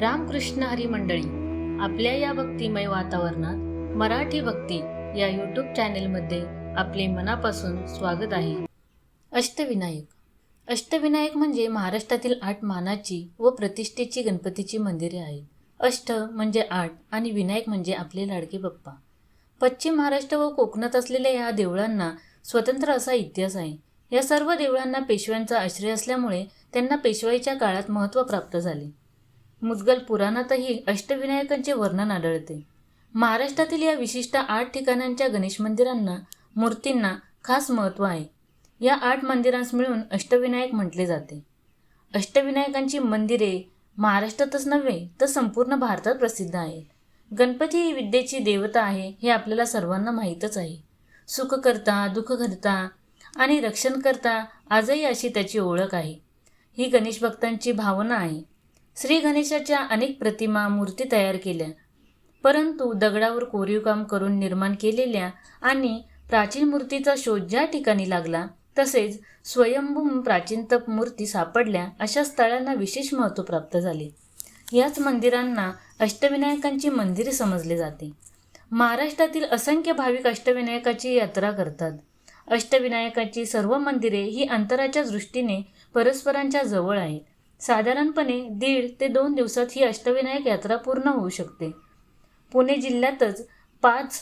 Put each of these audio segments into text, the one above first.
रामकृष्ण हरी मंडळी आपल्या या भक्तिमय वातावरणात मराठी भक्ती या यूट्यूब चॅनेलमध्ये आपले मनापासून स्वागत आहे. अष्टविनायक. अष्टविनायक म्हणजे महाराष्ट्रातील आठ मानाची व प्रतिष्ठेची गणपतीची मंदिरे आहेत. अष्ट म्हणजे आठ आणि विनायक म्हणजे आपले लाडके बाप्पा. पश्चिम महाराष्ट्र व कोकणात असलेल्या या देवळांना स्वतंत्र असा इतिहास आहे. या सर्व देवळांना पेशव्यांचा आश्रय असल्यामुळे त्यांना पेशवाईच्या काळात महत्त्व प्राप्त झाले. मुद्गल पुराणातही अष्टविनायकांचे वर्णन आढळते. महाराष्ट्रातील या विशिष्ट आठ ठिकाणांच्या गणेश मंदिरांना मूर्तींना खास महत्त्व आहे. या आठ मंदिरांस मिळून अष्टविनायक म्हटले जाते. अष्टविनायकांची मंदिरे महाराष्ट्रातच नव्हे तर संपूर्ण भारतात प्रसिद्ध आहेत. गणपती ही विद्येची देवता आहे हे आपल्याला सर्वांना माहीतच आहे. सुखकर्ता दुःखकर्ता आणि रक्षणकर्ता आजही अशी त्याची ओळख आहे. ही गणेश भक्तांची भावना आहे. श्री गणेशाच्या अनेक प्रतिमा मूर्ती तयार केल्या. परंतु दगडावर कोरीवकाम करून निर्माण केलेल्या आणि प्राचीन मूर्तीचा शोध ज्या ठिकाणी लागला तसेच स्वयंभू प्राचीनतप मूर्ती सापडल्या अशा स्थळांना विशेष महत्त्व प्राप्त झाले. याच मंदिरांना अष्टविनायकांची मंदिरे समजले जाते. महाराष्ट्रातील असंख्य भाविक अष्टविनायकाची यात्रा करतात. अष्टविनायकाची सर्व मंदिरे ही अंतराच्या दृष्टीने परस्परांच्या जवळ आहेत. साधारणपणे दीड ते दोन दिवसात ही अष्टविनायक यात्रा पूर्ण होऊ शकते. पुणे जिल्ह्यातच पाच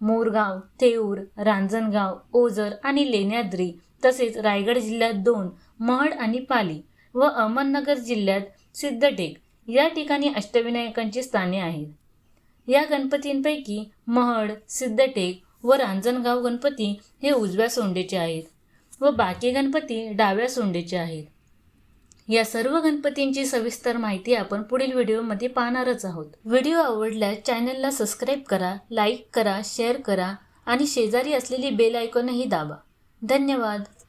मोरगाव थेऊर रांजणगाव ओझर आणि लेण्याद्री तसेच रायगड जिल्ह्यात दोन महड आणि पाली व अहमदनगर जिल्ह्यात सिद्धटेक या ठिकाणी अष्टविनायकांची स्थाने आहेत. या गणपतींपैकी महड सिद्धटेक व रांजणगाव गणपती हे उजव्या सोंडेचे आहेत व बाकी गणपती डाव्या सोंडेचे आहेत. या सर्व गणपतींची सविस्तर माहिती आपण पुढील व्हिडिओमध्ये पाहणारच आहोत. व्हिडिओ आवडल्यास चॅनलला सबस्क्राईब करा लाईक करा शेअर करा आणि शेजारी असलेली बेल आयकॉनही दाबा. धन्यवाद.